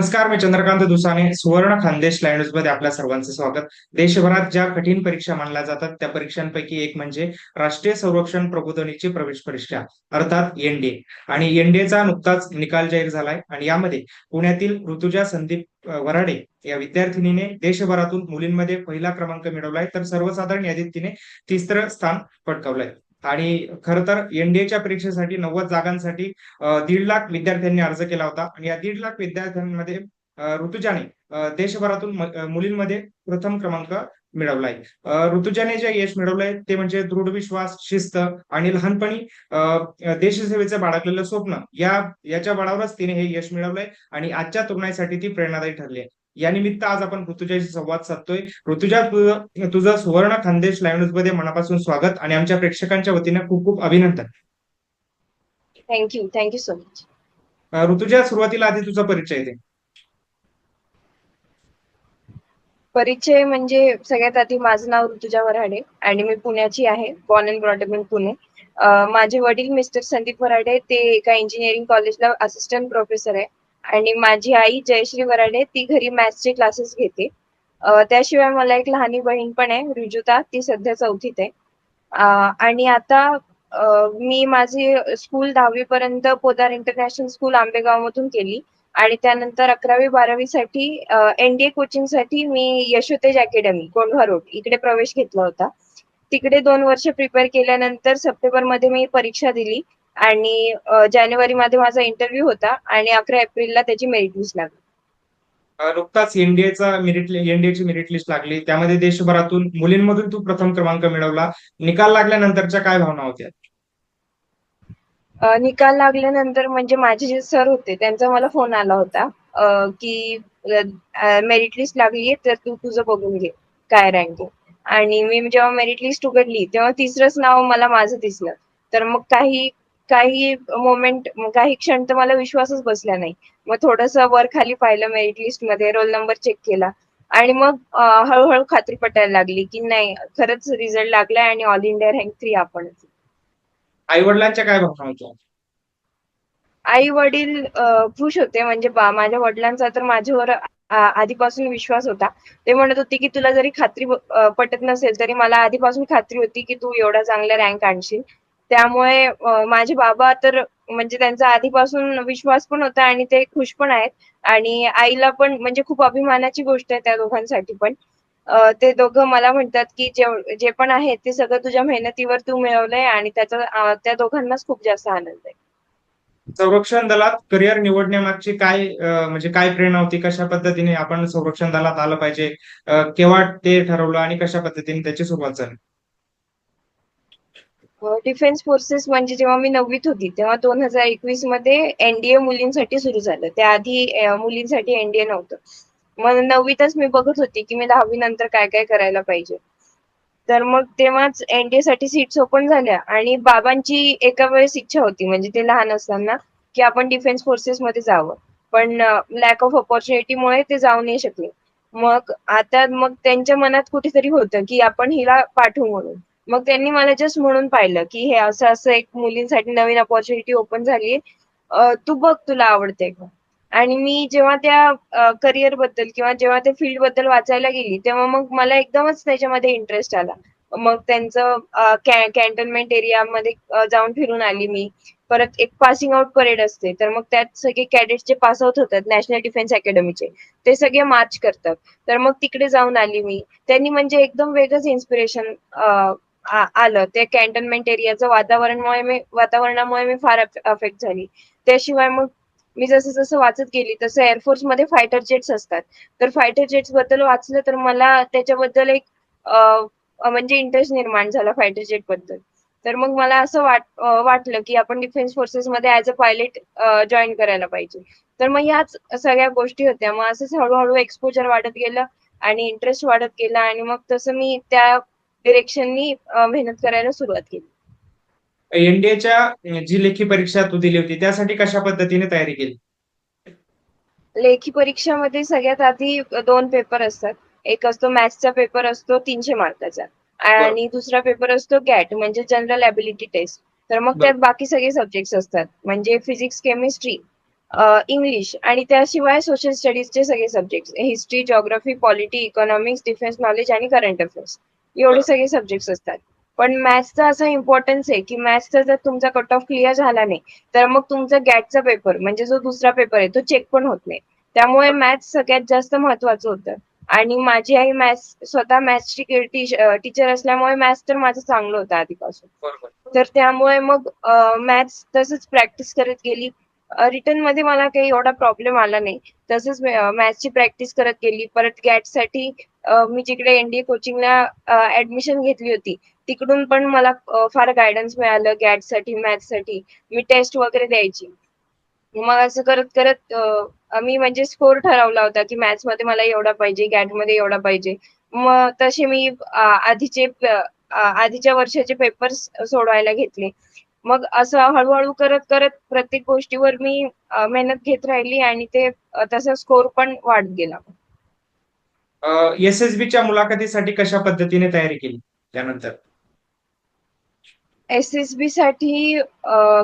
नमस्कार मी चंद्रकांत दुसाने सुवर्ण खानदेश लाईव्हमध्ये आपल्या सर्वांचं स्वागत. देशभरात ज्या कठीण परीक्षा मानल्या जातात त्या परीक्षांपैकी एक म्हणजे राष्ट्रीय संरक्षण प्रबोधनीची प्रवेश परीक्षा अर्थात एनडीए आणि एनडीएचा नुकताच निकाल जाहीर झालाय आणि यामध्ये पुण्यातील ऋतुजा संदीप वराडे या विद्यार्थिनीने देशभरातून मुलींमध्ये पहिला क्रमांक मिळवलाय. तर सर्वसाधारण यादीत तिने तिसरं स्थान पटकावलंय. आणि खर तर एनडीएच्या परीक्षेसाठी नव्वद जागांसाठी दीड लाख विद्यार्थ्यांनी अर्ज केला होता. आणि या दीड लाख विद्यार्थ्यांमध्ये ऋतुजाने देशभरातून मुलींमध्ये प्रथम क्रमांक मिळवलाय. ऋतुजाने जे यश मिळवलंय ते म्हणजे दृढ विश्वास शिस्त आणि लहानपणी अ, देशसेवेचं बाळगलेलं स्वप्न. या याच्या बळावरच तिने हे यश मिळवलंय आणि आजच्या तरुणाईसाठी ती प्रेरणादायी ठरली आहे या निमित्त आज आपण ऋतुजाशी संवाद साधतोय. ऋतुजा तुझं सुवर्ण खानदेश लाईव्ह न्यूजमध्ये मनापासून स्वागत आणि आमच्या प्रेक्षकांच्या वतीने खूप खूप अभिनंदन. Thank you thank you so much Rutuja सुरुवातीला आधी तुझा परिचय दे. परिचय म्हणजे सगळ्यात आधी माझं नाव ऋतुजा वराडे आणि मी पुण्याची आहे born and brought up in Pune. माझे वडील मिस्टर संदीप वराडे ते एका इंजिनिअरिंग कॉलेजला असिस्टंट प्रोफेसर आहे. आणि माझी आई जयश्री वराडे ती घरी मॅथ्सचे क्लासेस घेते. त्याशिवाय मला एक लहानी बहीण पण आहे रुजुता. ती सध्या चौथीत आहे. आणि आता मी माझी स्कूल दहावी पर्यंत पोदार इंटरनॅशनल स्कूल आंबेगाव मधून केली. आणि त्यानंतर अकरावी बारावी साठी एनडीए कोचिंगसाठी मी यशोतेज अकॅडमी कोंढवा रोड इकडे प्रवेश घेतला होता. तिकडे दोन वर्ष प्रिपेअर केल्यानंतर सप्टेंबरमध्ये मी परीक्षा दिली. आणि जानेवारी मध्ये माझा इंटरव्ह्यू होता आणि अकरा एप्रिलला त्याची मेरिट लिस्ट लागली. नुकताच एनडीएचा मेरिट एनडीएची मेरिट लिस्ट लागली. त्यामध्ये देशभरातून मुलींमधून तू प्रथम क्रमांक मिळवला. निकाल लागल्यानंतरच्या काय भावना होत्या? निकाल लागल्यानंतर म्हणजे माझे जे सर होते त्यांचा मला फोन आला होता की मेरिट लिस्ट लागलीये तर तू तुझं बघून घे काय रँक आहे आणि मी जेव्हा मेरिट लिस्ट उघडली तेव्हा तिसरंच नाव मला माझं दिसलं. तर मग काही काही मोमेंट काही क्षण तर मला विश्वासच बसला नाही. मग थोडस वर खाली पाहिलं मेरिट लिस्टमध्ये रोल नंबर चेक केला. आणि मग हळूहळू खात्री पटायला लागली की नाही खरंच रिझल्ट लागलाय आणि ऑल इंडिया रँक थ्री आपणच. आई वडिलांच्या काय भावना होत्या? आई वडील खुश होते. म्हणजे माझ्या वडिलांचा तर माझ्यावर आधीपासून विश्वास होता. ते म्हणत होते की तुला जरी खात्री पटत नसेल तरी मला आधीपासून खात्री होती की तू एवढा चांगला रँक आणशील. त्यामुळे माझे बाबा तर म्हणजे त्यांचा आधीपासून विश्वास पण होता आणि ते खुश पण आहेत. आणि आईला पण म्हणजे खूप अभिमानाची गोष्ट आहे त्या दोघांसाठी पण. ते दोघं मला म्हणतात की जे जे पण आहे ते सगळं तुझ्या मेहनतीवर तू मिळवलंय आणि त्याचा त्या दोघांनाच खूप जास्त आनंद आहे. संरक्षण दलात करिअर निवडण्यामागची काय म्हणजे काय प्रेरणा होती? कशा पद्धतीने आपण संरक्षण दलात आलं पाहिजे? केव्हा ते ठरवलं आणि कशा पद्धतीने त्याची सुरुवात झाली? डिफेन्स फोर्सेस म्हणजे जेव्हा मी नववीत होती तेव्हा दोन हजार एकवीसमध्ये एनडीए मुलींसाठी सुरू झालं. त्याआधी मुलींसाठी एनडीए नव्हतं. मग नववीतच मी बघत होती की मी दहावी नंतर काय काय करायला पाहिजे. तर मग तेव्हाच एनडीए साठी सीट्स ओपन झाल्या आणि बाबांची एका वेळेस इच्छा होती म्हणजे ते लहान असताना की आपण डिफेन्स फोर्सेस मध्ये जावं. पण लॅक ऑफ ऑपॉर्च्युनिटीमुळे ते जाऊ नाही शकले. मग आता मग त्यांच्या मनात कुठेतरी होतं की आपण हिला पाठवू म्हणून. मग त्यांनी मला जस्ट म्हणून पाहिलं की हे असं असं एक मुलींसाठी नवीन अपॉर्च्युनिटी ओपन झालीये. तू बघ तुला आवडते का? आणि मी जेव्हा त्या करिअरबद्दल किंवा जेव्हा त्या फील्डबद्दल वाचायला गेली तेव्हा मग मला एकदमच त्याच्यामध्ये इंटरेस्ट आला. मग त्यांचं कॅन्टोन्मेंट एरियामध्ये जाऊन फिरून आली मी. परत एक पासिंग आउट परेड असते. तर मग त्यात सगळे कॅडेट्स जे पास आउट होतात नॅशनल डिफेन्स अकॅडमीचे ते सगळे मार्च करतात. तर मग तिकडे जाऊन आली मी. त्यांनी म्हणजे एकदम वेगळंच इन्स्पिरेशन आलं. ते कॅन्टोन्मेंट एरियाचं वातावरणामुळे मी वातावरणामुळे मी फार अफेक्ट झाली. त्याशिवाय मग मी जसं जसं वाचत गेली तसं एअरफोर्समध्ये फायटर जेट्स असतात. तर फायटर जेट्सबद्दल वाचलं तर मला त्याच्याबद्दल एक म्हणजे इंटरेस्ट निर्माण झाला फायटर जेटबद्दल. तर मग मला असं वाट वाटलं की आपण डिफेन्स फोर्सेस मध्ये ऍज अ पायलट जॉईन करायला पाहिजे. तर मग ह्याच सगळ्या गोष्टी होत्या. मग असंच हळूहळू एक्सपोजर वाढत गेलं आणि इंटरेस्ट वाढत गेला आणि मग तसं मी त्या डिरेक्शननी मेहनत करायला सुरुवात केली. एनडीएच्या जी लेखी परीक्षा तू दिली होती त्यासाठी कशा पद्धतीने तयारी केली? लेखी परीक्षामध्ये सगळ्यात आधी दोन पेपर असतात. एक असतो मॅथ्सचा पेपर असतो तीनशे मार्काचा. आणि दुसरा पेपर असतो गॅट म्हणजे जनरल ॲबिलिटी टेस्ट. तर मग. त्यात बाकी सगळे सब्जेक्ट्स असतात. म्हणजे फिजिक्स केमिस्ट्री इंग्लिश आणि त्याशिवाय सोशल स्टडीजचे सगळे subject history geography polity economics defence knowledge आणि करंट अफेअर्स. एवढे सगळे सब्जेक्ट्स असतात. पण मॅथ्सचा असा इम्पॉर्टन्स आहे की मॅथ्सचा जर तुमचा कट ऑफ क्लिअर झाला नाही तर मग तुमचा गॅटचा पेपर म्हणजे जो दुसरा पेपर आहे तो चेक पण होत नाही. त्यामुळे मॅथ्स सगळ्यात जास्त महत्वाचं होतं. आणि माझी आई मॅथ्स स्वतः मॅथ्सची टीचर असल्यामुळे मॅथ्स तर माझं चांगलं होतं आधीपासून. तर त्यामुळे मग मॅथ्स तसंच प्रॅक्टिस करत गेली. रिटर्नमध्ये मला काही एवढा प्रॉब्लेम आला नाही. तसंच मॅथ्सची प्रॅक्टिस करत गेली. परत गॅटसाठी मी जिकडे एनडीए कोचिंगला ऍडमिशन घेतली होती तिकडून पण मला फार गायडन्स मिळालं गॅटसाठी मॅथ्ससाठी मी टेस्ट वगैरे द्यायची. मग असं करत करत मी म्हणजे स्कोर ठरवला होता की मॅथ्समध्ये मला एवढा पाहिजे गॅटमध्ये एवढा पाहिजे. मग तसे मी आधीचे आधीच्या वर्षाचे पेपर्स सोडवायला घेतले. मग असं हळूहळू करत करत प्रत्येक गोष्टीवर मी मेहनत घेत राहिली आणि ते तसा स्कोर पण वाढत गेला. एस एस च्या मुलाखतीसाठी कशा पद्धतीने तयारी केली त्यानंतर? एस एस बी साठी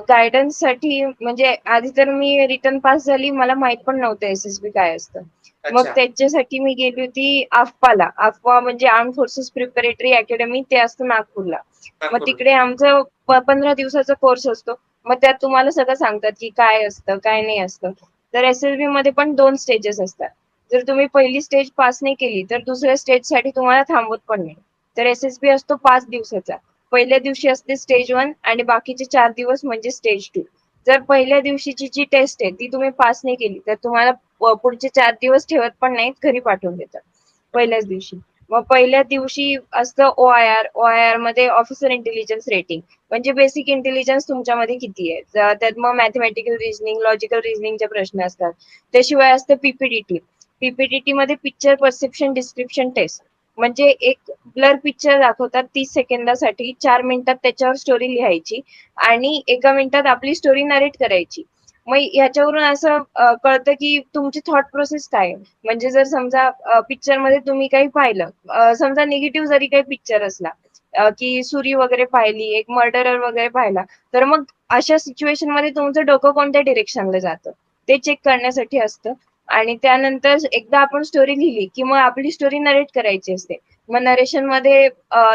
गायडन्ससाठी म्हणजे आधी तर मी रिटर्न पास झाली मला माहीत पण नव्हतं एस एस बी काय असतं. मग त्याच्यासाठी मी गेली होती आफपाला आफपा म्हणजे आर्म फोर्सेस प्रिपरेटरी अकॅडमी ते असतं नागपूरला. मग. तिकडे आमचं पंधरा दिवसाचा कोर्स असतो. मग त्यात तुम्हाला सगळं सांगतात की काय असतं काय नाही असतं. तर एस एस बी मध्ये पण दोन स्टेजेस असतात. जर तुम्ही पहिली स्टेज पास नाही केली तर दुसऱ्या स्टेजसाठी तुम्हाला थांबवत पण नाही. तर एस एस बी असतो पाच दिवसाचा. पहिल्या दिवशी असते स्टेज वन आणि बाकीचे चार दिवस म्हणजे स्टेज टू जर पहिल्या दिवशीची जी टेस्ट आहे ती तुम्ही पास नाही केली तर तुम्हाला पुढचे चार दिवस ठेवत पण नाहीत घरी पाठवून देतात. पहिल्याच दिवशी. मग पहिल्या दिवशी असतं O I R O I आरमध्ये ऑफिसर इंटेलिजन्स रेटिंग म्हणजे बेसिक इंटेलिजन्स तुमच्यामध्ये किती आहे? त्यात मग मॅथमॅटिकल रिझनिंग लॉजिकल रिझनिंगचे प्रश्न असतात. त्याशिवाय असतं पीपीडीटी पीपीडीटी मध्ये पिक्चर परसेप्शन डिस्क्रिप्शन टेस्ट म्हणजे एक ब्लर पिक्चर दाखवतात तीस सेकंदासाठी चार मिनिटात त्याच्यावर स्टोरी लिहायची आणि एका मिनिटात आपली स्टोरी नरेट करायची. मग याच्यावरून असं कळतं की तुमची थॉट प्रोसेस काय आहे? म्हणजे जर समजा पिक्चरमध्ये तुम्ही काही पाहिलं समजा निगेटिव्ह जरी काही पिक्चर असला की सुरी वगैरे पाहिली एक मर्डरर वगैरे पाहिला तर मग अशा सिच्युएशनमध्ये तुमचं डोकं कोणत्या डिरेक्शनला जातं? ते चेक करण्यासाठी असतं. आणि त्यानंतर एकदा आपण स्टोरी लिहिली की मग आपली स्टोरी नरेट करायची असते. मग नरेशनमध्ये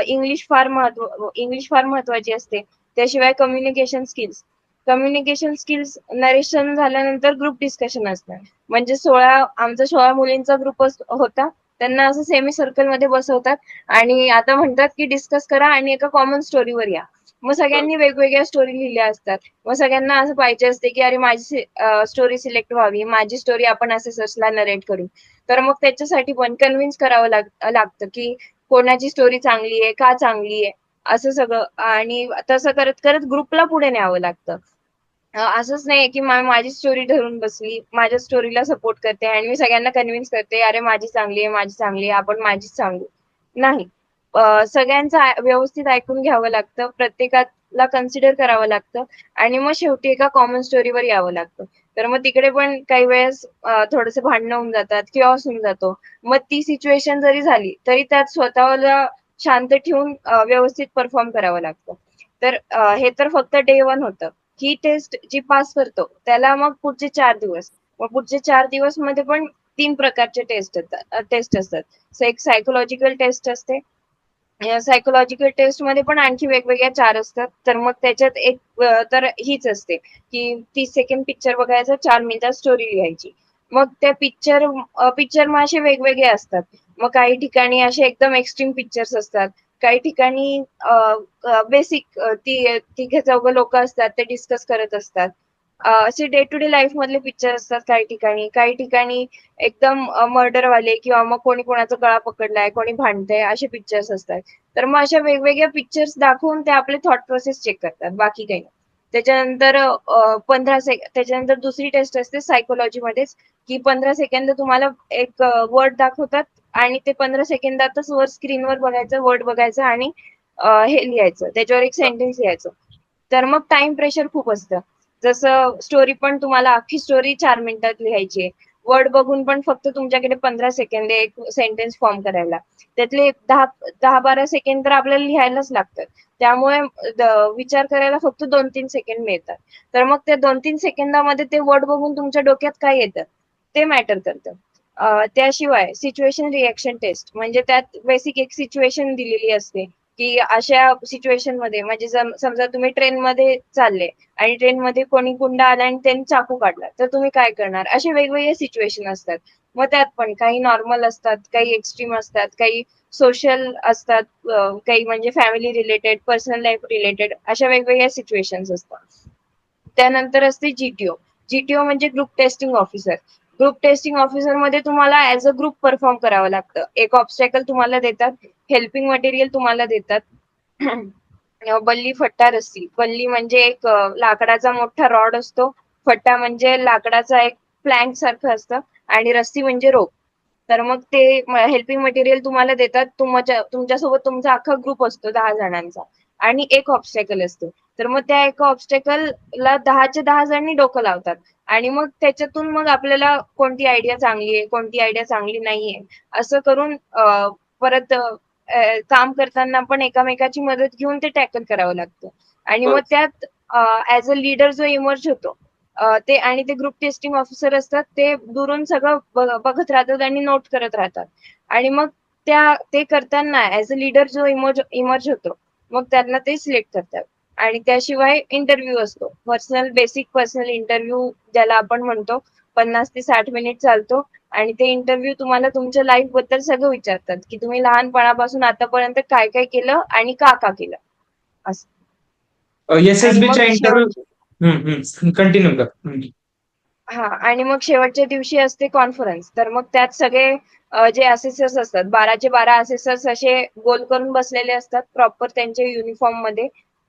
इंग्लिश फार महत्त्व इंग्लिश फार महत्वाची असते. त्याशिवाय communication skills communication skills narration झाल्यानंतर ग्रुप डिस्कशन असतं म्हणजे सोळा आमचा सोळा मुलींचा ग्रुप होता. त्यांना असं सेमी सर्कलमध्ये बसवतात. आणि आता म्हणतात की डिस्कस करा आणि एका कॉमन स्टोरीवर या. मग सगळ्यांनी वेगवेगळ्या स्टोरी लिहिल्या असतात. मग सगळ्यांना असं पाहिजे असते की अरे माझी स्टोरी सिलेक्ट व्हावी. माझी स्टोरी आपण असे ससला नरेट करू. तर मग त्याच्यासाठी पण कन्व्हिन्स करावं लाग- लागतं की कोणाची स्टोरी चांगली आहे का चांगली आहे. असं सगळं. आणि तसं करत करत ग्रुपला पुढे न्यावं लागतं. असंच नाही की माझी स्टोरी धरून बसली. माझ्या स्टोरीला सपोर्ट करते आणि मी सगळ्यांना कन्व्हिन्स करते अरे माझी चांगली आहे माझी चांगली आहे आपण माझीच सांगू. नाही. सगळ्यांचं व्यवस्थित ऐकून घ्यावं लागतं प्रत्येकाला कन्सिडर करावं लागतं आणि मग शेवटी एका कॉमन स्टोरीवर यावं लागतं. तर मग तिकडे पण काही वेळेस थोडस भांडणं होऊन जातात किंवा होऊन जातो. मग ती सिच्युएशन जरी झाली तरी त्यात स्वतःला शांत ठेवून व्यवस्थित परफॉर्म करावं लागतं. तर हे तर फक्त डे वन होतं. ही टेस्ट जी पास करतो त्याला मग पुढचे चार दिवस. मग पुढचे चार दिवसमध्ये पण तीन प्रकारचे टेस्ट टेस्ट असतात. एक सायकोलॉजिकल टेस्ट असते. सायकोलॉजिकल टेस्टमध्ये पण आणखी वेगवेगळ्या चार असतात. तर मग त्याच्यात एक तर हीच असते की तीस सेकंड पिक्चर बघायचं चार मिनिटात स्टोरी लिहायची. मग त्या पिक्चर पिक्चर मग असे वेगवेगळे असतात. मग काही ठिकाणी असे एकदम एक्स्ट्रीम पिक्चर्स असतात. काही ठिकाणी बेसिक ती तिघे चौघ लोक असतात ते डिस्कस करत असतात. असे डे टू डे लाईफ मधले पिक्चर असतात काही ठिकाणी. काही ठिकाणी एकदम मर्डर वाले किंवा मग कोणी कोणाचा गळा पकडलाय कोणी भांडतंय असे पिक्चर्स असतात. तर मग अशा वेगवेगळ्या पिक्चर्स दाखवून ते आपले थॉट प्रोसेस चेक करतात बाकी काही नाही. त्याच्यानंतर पंधरा सेक त्याच्यानंतर दुसरी टेस्ट असते सायकोलॉजी मध्येच की पंधरा सेकंद तुम्हाला एक वर्ड दाखवतात आणि ते पंधरा सेकंदातच वर स्क्रीनवर बघायचं वर्ड बघायचं आणि हे लिहायचं. त्याच्यावर एक सेंटेन्स लिहायचं. तर मग टाइम प्रेशर खूप असतं. जसं स्टोरी पण तुम्हाला अख्खी स्टोरी चार मिनिटात लिहायची आहे. वर्ड बघून पण फक्त तुमच्याकडे पंधरा सेकंद एक सेंटेन्स फॉर्म करायला. त्यातले दहा दहा बारा सेकंड तर आपल्याला लिहायलाच लागतात. त्यामुळे विचार करायला फक्त दोन तीन सेकंड मिळतात. तर मग त्या दोन तीन सेकंदामध्ये ते वर्ड बघून तुमच्या डोक्यात काय येतं? ते मॅटर करतं. त्याशिवाय सिच्युएशन रिएक्शन टेस्ट म्हणजे त्यात बेसिक एक सिच्युएशन दिलेली असते की अशा सिच्युएशनमध्ये म्हणजे समजा तुम्ही ट्रेन मध्ये चालले आणि ट्रेन मध्ये कोणी गुंडा आला आणि त्यांनी चाकू काढला तर तुम्ही काय करणार? असे वेगवेगळे सिच्युएशन असतात. मग त्यात पण काही नॉर्मल असतात काही एक्स्ट्रीम असतात काही सोशल असतात काही म्हणजे family related personal life related अशा वेगवेगळ्या सिच्युएशन असतात. त्यानंतर असते जीटीओ जीटीओ म्हणजे group testing officer group testing ऑफिसरमध्ये तुम्हाला ऍज अ ग्रुप परफॉर्म करावं लागतं. एक ऑब्स्टॅकल तुम्हाला देतात हेल्पिंग मटेरियल तुम्हाला देतात. बल्ली फट्टा रस्सी. बल्ली म्हणजे एक लाकडाचा मोठा रॉड असतो. फट्टा म्हणजे लाकडाचा एक प्लँक सारखं असतं आणि रस्सी म्हणजे रोप तर मग ते हेल्पिंग मटेरियल तुम्हाला देतात. तुमच्या तुमच्यासोबत तुमचा अख्खा ग्रुप असतो दहा जणांचा. आणि एक ऑब्स्टॅकल असतो. तर मग त्या एका ऑब्स्टॅकल ला दहाच्या दहा जणांनी डोकं लावतात. आणि मग त्याच्यातून मग आपल्याला कोणती आयडिया चांगली आहे कोणती आयडिया चांगली नाहीये असं करून परत काम करताना पण एकामेकाची मदत घेऊन ते टॅकल करावं लागतं. आणि मग त्यात ऍज अ लीडर जो इमर्ज होतो ते आणि ते ग्रुप टेस्टिंग ऑफिसर असतात ते दुरून सगळं बघ- बघत राहतात आणि नोट करत राहतात. आणि मग त्या ते करताना ऍज अ लीडर जो इमर्ज इमर्ज होतो मग त्यांना ते सिलेक्ट करतात. आणि त्याशिवाय इंटरव्ह्यू असतो. पर्सनल बेसिक पर्सनल इंटरव्ह्यू ज्याला आपण म्हणतो पन्नास ते साठ मिनिट चालतो. आणि ते इंटरव्ह्यू तुम्हाला तुमच्या लाईफबद्दल सगळं विचारतात की तुम्ही लहानपणापासून आतापर्यंत काय काय केलं आणि का का केलं? असं. इंटरव्ह्यू कंटिन्यू कर. हा आणि मग शेवटच्या दिवशी असते कॉन्फरन्स तर मग त्यात सगळे जे असेसर्स असतात बाराचे बारा असेसर्स असे गोल करून बसलेले असतात प्रॉपर त्यांच्या युनिफॉर्ममध्ये.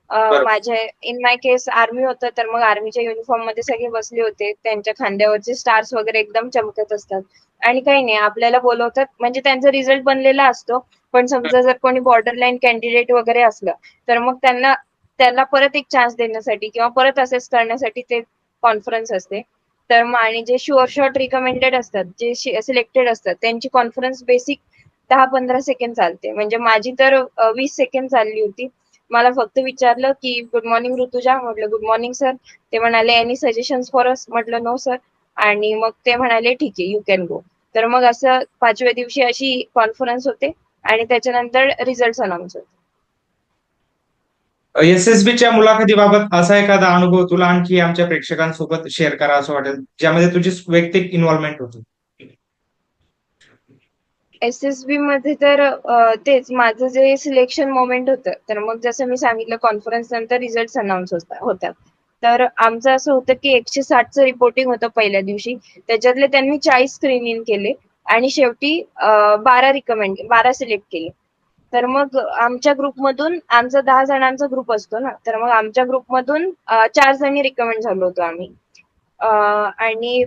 माझे इन माय केस आर्मी होतं तर मग आर्मीच्या युनिफॉर्ममध्ये सगळे बसले होते. त्यांच्या खांद्यावरचे स्टार्स वगैरे एकदम चमकत असतात. आणि काही नाही आपल्याला बोलवतात म्हणजे त्यांचा रिझल्ट बनलेला असतो. पण समजा जर कोणी बॉर्डर लाईन कॅन्डिडेट वगैरे असलं तर मग त्यांना त्याला परत एक चान्स देण्यासाठी किंवा परत असेस करण्यासाठी ते कॉन्फरन्स असते. तर मग आणि जे शुअर शॉर्ट रिकमेंडेड असतात जे सिलेक्टेड असतात त्यांची कॉन्फरन्स बेसिक दहा पंधरा सेकंड चालते. म्हणजे माझी तर वीस सेकंड चालली होती. मला फक्त विचारलं की गुड मॉर्निंग ऋतुजा. म्हटलं गुड मॉर्निंग सर ते म्हणाले एनी सजेशन फॉर अस म्हटलं नो सर आणि मग ते म्हणाले ठीक आहे यू कॅन गो तर मग असं पाचव्या दिवशी अशी कॉन्फरन्स होते आणि त्याच्यानंतर रिझल्ट अनाऊन्स होते. एस एस बीच्या मुलाखतीबाबत असा एखादा अनुभव तुला आणखी आमच्या प्रेक्षकांसोबत शेअर करा असं वाटेल ज्यामध्ये तुझी वैयक्तिक इन्व्हॉल्वमेंट होती? एस एस बी मध्ये तर तेच माझं जे सिलेक्शन मोमेंट होतं तर मग जसं मी सांगितलं कॉन्फरन्स नंतर रिझल्ट अनाऊन्स होत्या. तर आमचं असं होतं की एकशे साठचं रिपोर्टिंग होतं पहिल्या दिवशी. त्याच्यातले त्यांनी चाळीस स्क्रीन इन केले आणि शेवटी बारा रिकमेंड बारा सिलेक्ट केले. तर मग आमच्या ग्रुपमधून आमचा दहा जणांचा ग्रुप असतो ना तर मग आमच्या ग्रुपमधून चार जणी रिकमेंड झालो होतो आम्ही. आणि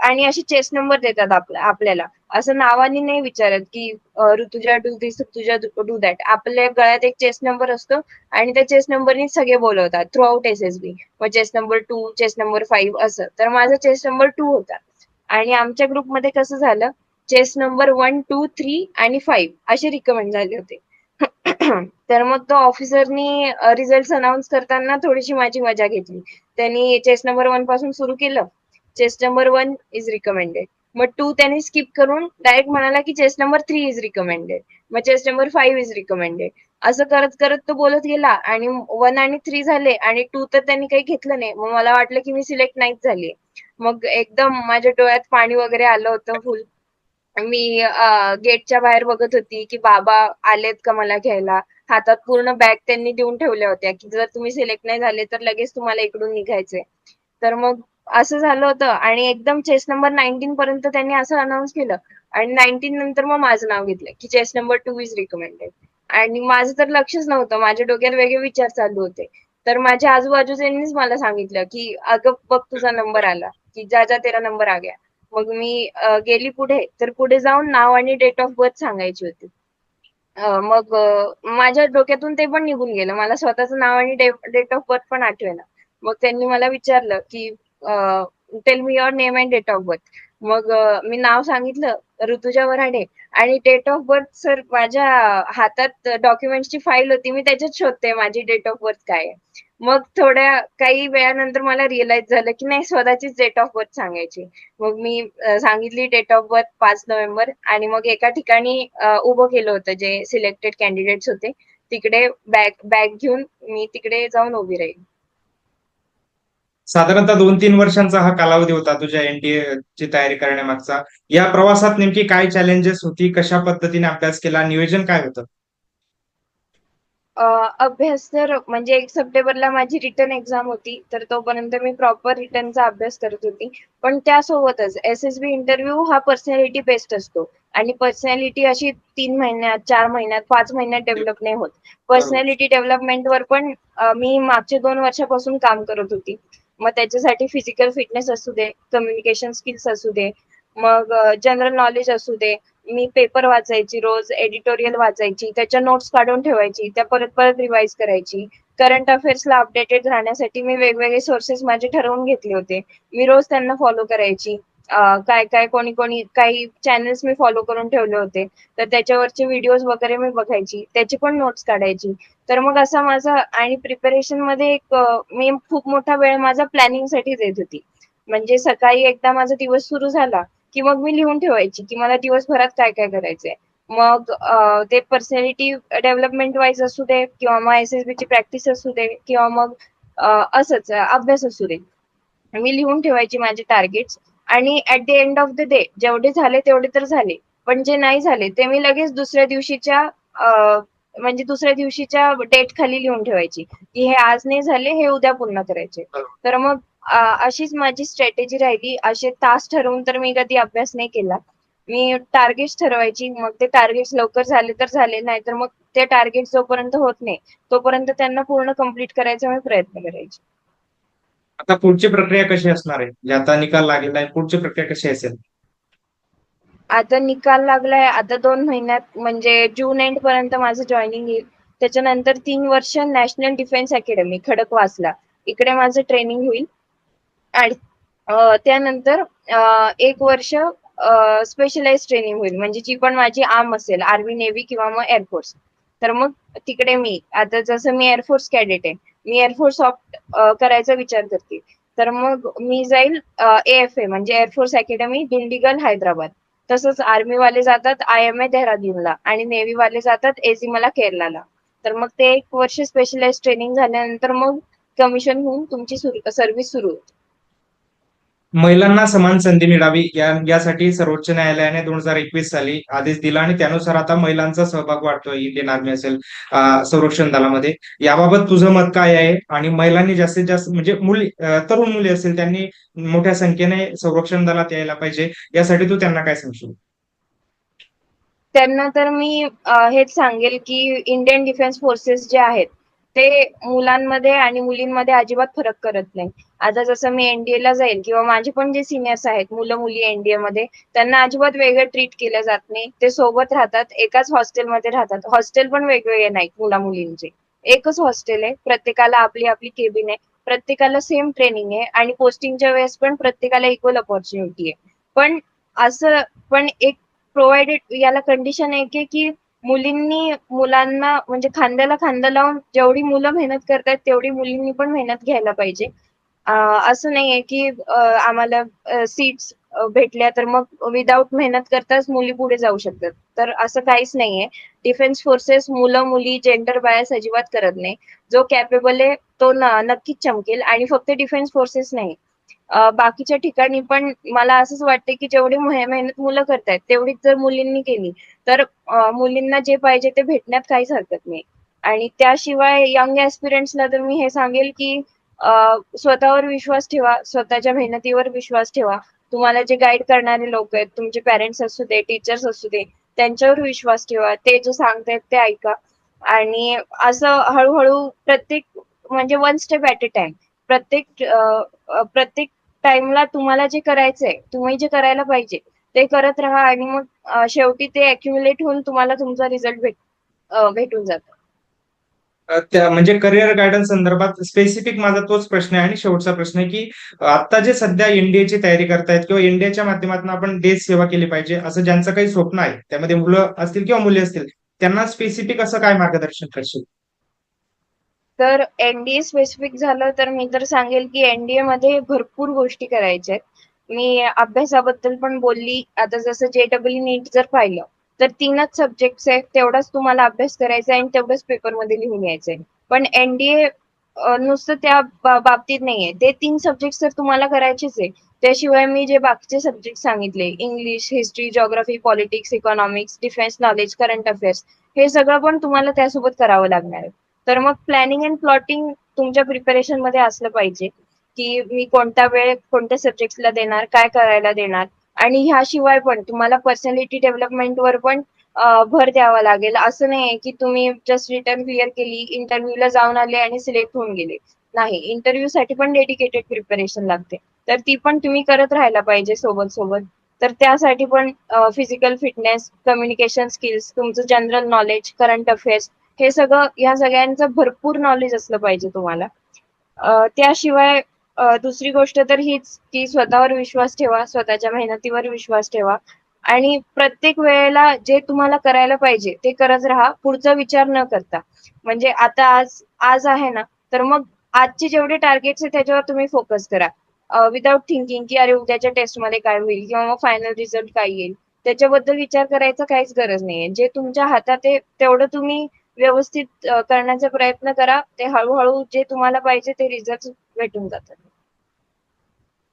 आणि असे चेस नंबर देतात आपल्या आपल्याला. असं नावाने नाही विचारत की Rutuja do this Rutuja do that आपल्या गळ्यात एक चेस नंबर असतो आणि त्या चेस नंबरनी सगळे बोलवतात throughout S S B मग chest number two chest number five असं. तर माझा चेस नंबर टू होता. आणि आमच्या ग्रुपमध्ये कसं झालं chest number one two three आणि फाईव्ह असे रिकमेंड झाले होते. तर मग तो ऑफिसरनी रिझल्ट अनाऊन्स करताना थोडीशी माझी मजा घेतली. त्यांनी चेस नंबर वनपासून सुरू केलं. Chest number one is recommended मग टू त्यांनी स्किप करून डायरेक्ट म्हणाला की chest number three is recommended मग chest number five is recommended असं करत करत तो बोलत गेला आणि वन आणि थ्री झाले आणि टू तर त्यांनी काही घेतलं नाही. मग मला वाटलं की मी सिलेक्ट नाहीच झाली मग एकदम माझ्या डोळ्यात पाणी वगैरे आलं होतं फुल मी गेटच्या बाहेर बघत होती की बाबा आलेत का मला घ्यायला? हातात पूर्ण बॅग त्यांनी देऊन ठेवल्या होत्या की जर तुम्ही सिलेक्ट नाही झाले तर लगेच तुम्हाला इकडून निघायचंय. तर मग असं झालं होतं आणि एकदम चेस नंबर नाईन्टीन पर्यंत त्यांनी असं अनाऊन्स केलं आणि नाईन्टीन नंतर मग माझं नाव घेतलं की chest number two is recommended आणि माझं तर लक्षच नव्हतं माझ्या डोक्यात वेगळे विचार चालू होते. तर माझ्या आजूबाजूच्यांनीच मला सांगितलं की अगं बघ तुझा नंबर आला की जा जा तेरा नंबर आ गया मग मी गेली पुढे. तर पुढे जाऊन नाव आणि डेट ऑफ बर्थ सांगायची होती. मग माझ्या डोक्यातून ते पण निघून गेलं. मला स्वतःचं नाव आणि डेट ऑफ बर्थ पण आठवेना. मग त्यांनी मला विचारलं की tell me your name and date of birth मग मी नाव सांगितलं ऋतुजा वराडे. आणि डेट ऑफ बर्थ सर माझ्या हातात डॉक्युमेंटची फाईल होती. मी त्याच्यात शोधते माझी डेट ऑफ बर्थ काय आहे. मग थोड्या काही वेळानंतर मला रिअलाइज झालं की नाही स्वतःचीच डेट ऑफ बर्थ सांगायची. मग मी सांगितली डेट ऑफ बर्थ पाच नोव्हेंबर आणि मग एका ठिकाणी उभं केलं होतं जे सिलेक्टेड कॅन्डिडेट्स होते. तिकडे बॅग बॅग घेऊन मी तिकडे जाऊन उभी राहील साधारणतः दोन तीन वर्षांचा हा कालावधी होता तुझ्या एनडीए ची तयारी करण्यामागचा. या प्रवासात नेमकी काय चॅलेंजेस होती कशा पद्धतीने अभ्यास केला नियोजन काय होतं? अभ्यास तर म्हणजे एक सप्टेंबरला माझी रिटर्न एक्झाम होती तर तोपर्यंत मी प्रॉपर रिटर्नचा अभ्यास करत होती. पण त्यासोबतच एस एस बी इंटरव्ह्यू हा पर्सनॅलिटी बेस्ड असतो आणि पर्सनॅलिटी अशी तीन महिन्यात चार महिन्यात पाच महिन्यात डेव्हलप नाही होत. पर्सनॅलिटी डेव्हलपमेंटवर पण मी मागच्या दोन वर्षापासून काम करत होती. मग त्याच्यासाठी फिजिकल फिटनेस असू दे कम्युनिकेशन स्किल्स असू दे मग जनरल नॉलेज असू दे मी पेपर वाचायची रोज एडिटोरियल वाचायची त्याच्या नोट्स काढून ठेवायची त्या परत परत रिवाइज करायची. करंट अफेअर्सला अपडेटेड राहण्यासाठी मी वेगवेगळे सोर्सेस माझे ठरवून घेतले होते. मी रोज त्यांना फॉलो करायची. काय काय कोणी कोणी काही चॅनल्स मी फॉलो करून ठेवले होते. तर त्याच्यावरचे व्हिडिओज वगैरे मी बघायची. त्याची पण नोट्स काढायची. तर मग असा माझा आणि प्रिपरेशनमध्ये एक मी खूप मोठा वेळ माझा प्लॅनिंगसाठी देत होती. म्हणजे सकाळी एकदा माझा दिवस सुरू झाला. की मग मी लिहून ठेवायची की मला दिवसभरात काय काय करायचंय. मग ते पर्सनॅलिटी डेव्हलपमेंट वाईज असू दे किंवा मग एस एस ची प्रॅक्टिस असू दे किंवा मग असंच अभ्यास असू दे. मी लिहून ठेवायची माझे टार्गेट्स आणि at the end of the day जेवढे झाले तेवढे तर झाले. पण जे नाही झाले ते मी लगेच दुसऱ्या दिवशीच्या म्हणजे दुसऱ्या दिवशीच्या डेट खाली लिहून ठेवायची की हे आज नाही झाले हे उद्या पूर्ण करायचे. तर मग अशीच माझी स्ट्रॅटेजी राहिली. असे तास ठरवून तर मी कधी अभ्यास नाही केला. मी टार्गेट्स ठरवायची. मग ते टार्गेट्स लवकर झाले तर झाले. नाही तर मग ते टार्गेट जोपर्यंत होत नाही तोपर्यंत त्यांना पूर्ण कंप्लीट करायचा मी प्रयत्न करायचे. आता पुढची प्रक्रिया कशी असणार आहे? जे आता निकाल लागलेला आहे. पुढची प्रक्रिया कशी असेल? आता निकाल लागलाय. आता दोन महिन्यात म्हणजे जून एंड पर्यंत माझं जॉईनिंग येईल. त्याच्यानंतर तीन वर्ष नॅशनल डिफेन्स अकॅडमी खडकवासला. इकडे माझं ट्रेनिंग होईल. आणि त्यानंतर एक वर्ष स्पेशलाइज ट्रेनिंग होईल. म्हणजे जी पण माझी आर्म असेल आर्मी नेव्ही किंवा मग एअरफोर्स तर मग तिकडे मी आता जसं मी एअरफोर्स कॅडेट आहे मी एअरफोर्स ऑप्ट करायचा विचार करते. तर मग मी जाईल एफ ए म्हणजे एअरफोर्स अकॅडमी दिंडीगल हैदराबाद तसंच आर्मी वाले जातात आय एम ए देहरादूनला आणि नेव्ही वाले जातात एझिमला केरलाला तर मग ते एक वर्ष स्पेशलाइज ट्रेनिंग झाल्यानंतर मग कमिशन होऊन तुमची सर्व्हिस सुरू होते. महिलांना समान संधी मिळावी या यासाठी सर्वोच्च न्यायालयाने दोन हजार एकवीस साली आदेश दिला आणि त्यानुसार आता महिलांचा सहभाग वाढतोय इंडियन आर्मी असेल संरक्षण दलामध्ये. याबाबत तुझं मत काय आहे? आणि महिलांनी जास्तीत जास्त म्हणजे मुली तरुण मुली असेल त्यांनी मोठ्या संख्येने संरक्षण दलात यायला पाहिजे यासाठी तू त्यांना काय सांगशील? त्यांना तर मी हेच सांगेल की इंडियन डिफेन्स फोर्सेस जे आहेत ते मुलांमध्ये आणि मुलींमध्ये अजिबात फरक करत नाही आता जसं मी एनडीए ला जाईल किंवा माझे पण जे सिनियर्स आहेत मुलं मुली एनडीए मध्ये त्यांना अजिबात वेगळं ट्रीट केलं जात नाही. ते सोबत राहतात एकाच हॉस्टेलमध्ये राहतात. हॉस्टेल पण वेगवेगळे नाहीत मुला मुलींचे एकच हॉस्टेल आहे. प्रत्येकाला आपली आपली केबिन आहे. प्रत्येकाला सेम ट्रेनिंग आहे. आणि पोस्टिंगच्या वेळेस पण प्रत्येकाला इक्वल ऑपॉर्च्युनिटी आहे. पण असं पण एक प्रोव्हाइडेड याला कंडिशन आहे की मुलींनी मुलांना म्हणजे खांद्याला खांदा लावून जेवढी मुलं मेहनत करतात तेवढी मुलींनी पण मेहनत घ्यायला पाहिजे. असं नाहीये की आम्हाला सीट्स भेटल्या तर मग विदाऊट मेहनत करताच मुली पुढे जाऊ शकतात. तर असं काहीच नाहीये डिफेन्स फोर्सेस मुलं मुली जेंडर बायस अजिबात करत नाही. जो कॅपेबल आहे तो नक्कीच चमकेल आणि फक्त डिफेन्स फोर्सेस नाही. बाकीच्या ठिकाणी पण मला असंच वाटतं की जेवढी मेहनत मुलं करतायत तेवढीच जर मुलींनी केली तर मुलींना जे पाहिजे ते भेटण्यात काहीच हरकत नाही. आणि त्याशिवाय यंग ऍस्पिरंट्सला तर मी हे सांगेल की स्वतःवर विश्वास ठेवा स्वतःच्या मेहनतीवर विश्वास ठेवा. तुम्हाला जे गाईड करणारे लोक आहेत तुमचे पेरेंट्स असू दे टीचर्स असू दे त्यांच्यावर विश्वास ठेवा. ते जे सांगतायत ते ऐका. आणि असं हळूहळू प्रत्येक म्हणजे one step at a time प्रत्येक प्रत्येक टाइमला तुम्हाला जे करायचंय तुम्ही जे करायला पाहिजे ते करत राहा आणि मग शेवटी ते अक्युमुलेट होऊन तुम्हाला तुमचा रिझल्ट भेट भेटून जातो. त्या म्हणजे करिअर गायडन्स संदर्भात स्पेसिफिक माझा तोच प्रश्न आहे आणि शेवटचा प्रश्न आहे की आता जे सध्या एनडीएची तयारी करतायत किंवा एनडीएच्या माध्यमातून आपण देश सेवा केली पाहिजे असं ज्यांचं काही स्वप्न आहे त्यामध्ये मुलं असतील किंवा मुली असतील त्यांना स्पेसिफिक असं काय मार्गदर्शन करशील? तर एनडीए स्पेसिफिक झालं तर मी तर सांगेल की एनडीए मध्ये भरपूर गोष्टी करायच्या आहेत मी अभ्यासाबद्दल पण बोलली. आता जसं जे डब्ल्यू नीट जर पाहिलं तर तीनच सब्जेक्ट्स आहेत तेवढाच तुम्हाला अभ्यास करायचा आहे आणि तेवढंच पेपरमध्ये लिहून यायचंय. पण एनडीए नुसतं त्या बाबतीत नाहीये. ते तीन सब्जेक्ट तर तुम्हाला करायचेच आहे. त्याशिवाय मी जे बाकीचे सब्जेक्ट सांगितले English history geography politics economics defence knowledge current affairs हे सगळं पण तुम्हाला त्यासोबत करावं लागणार आहे. तर मग प्लॅनिंग अँड प्लॉटिंग तुमच्या प्रिपरेशनमध्ये असलं पाहिजे की मी कोणता वेळ कोणत्या सब्जेक्टला देणार काय करायला देणार आणि ह्याशिवाय पण तुम्हाला पर्सनॅलिटी डेव्हलपमेंटवर पण भर द्यावा लागेल. असं नाहीये की तुम्ही जस्ट रिटर्न क्लिअर केली इंटरव्ह्यूला जाऊन आले आणि सिलेक्ट होऊन गेले. नाही इंटरव्ह्यू साठी पण डेडिकेटेड प्रिपरेशन लागते. तर ती पण तुम्ही करत राहायला पाहिजे सोबत सोबत तर त्यासाठी पण फिजिकल फिटनेस कम्युनिकेशन स्किल्स तुमचं जनरल नॉलेज करंट अफेअर्स हे सगळं या सगळ्यांचं भरपूर नॉलेज असलं पाहिजे तुम्हाला. त्याशिवाय दुसरी गोष्ट तर हीच की स्वतःवर विश्वास ठेवा स्वतःच्या मेहनतीवर विश्वास ठेवा. आणि प्रत्येक वेळेला जे तुम्हाला करायला पाहिजे ते करत राहा. पुढचा विचार न करता. म्हणजे आता आज आज आहे ना तर मग आजचे जेवढे टार्गेट्स आहेत त्याच्यावर तुम्ही फोकस करा. विदाउट थिंकिंग की अरे उद्याच्या टेस्टमध्ये काय होईल किंवा मग फायनल रिझल्ट काय येईल. त्याच्याबद्दल विचार करायचा काहीच गरज नाहीये. जे तुमच्या हातात आहे तेवढं तुम्ही व्यवस्थित करण्याचा प्रयत्न करा. ते हळूहळू जे तुम्हाला पाहिजे ते रिझल्ट भेटून जातात.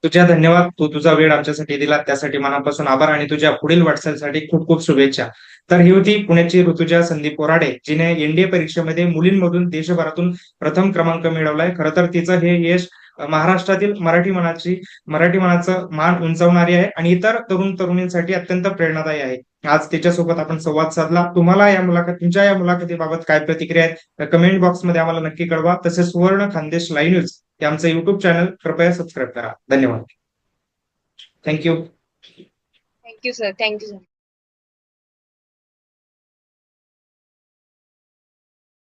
तुझ्या धन्यवाद. तू तुझा वेळ आमच्यासाठी दिला. त्यासाठी मनापासून आभार आणि तुझ्या पुढील वाटचालीसाठी खूप खूप शुभेच्छा. तर ही होती पुण्याची ऋतुजा संदीप बोराडे जिने एनडीए परीक्षेमध्ये मुलींमधून देशभरातून प्रथम क्रमांक मिळवलाय. खरं तर तिचं हे यश महाराष्ट्रातील मराठी मनाची मराठी मनाचं मान उंचावणारी आहे आणि इतर तरुण तरुणींसाठी अत्यंत प्रेरणादायी आहे. आज त्याच्यासोबत आपण संवाद साधला. तुम्हाला या मुलाखत तुमच्या या मुलाखतीबाबत काय प्रतिक्रिया आहेत कमेंट बॉक्समध्ये आम्हाला नक्की कळवा. तसेच सुवर्ण खानदेश लाईव्ह न्यूज हे आमचं युट्यूब चॅनल कृपया सबस्क्राईब करा. धन्यवाद. Thank you thank you sir thank you sir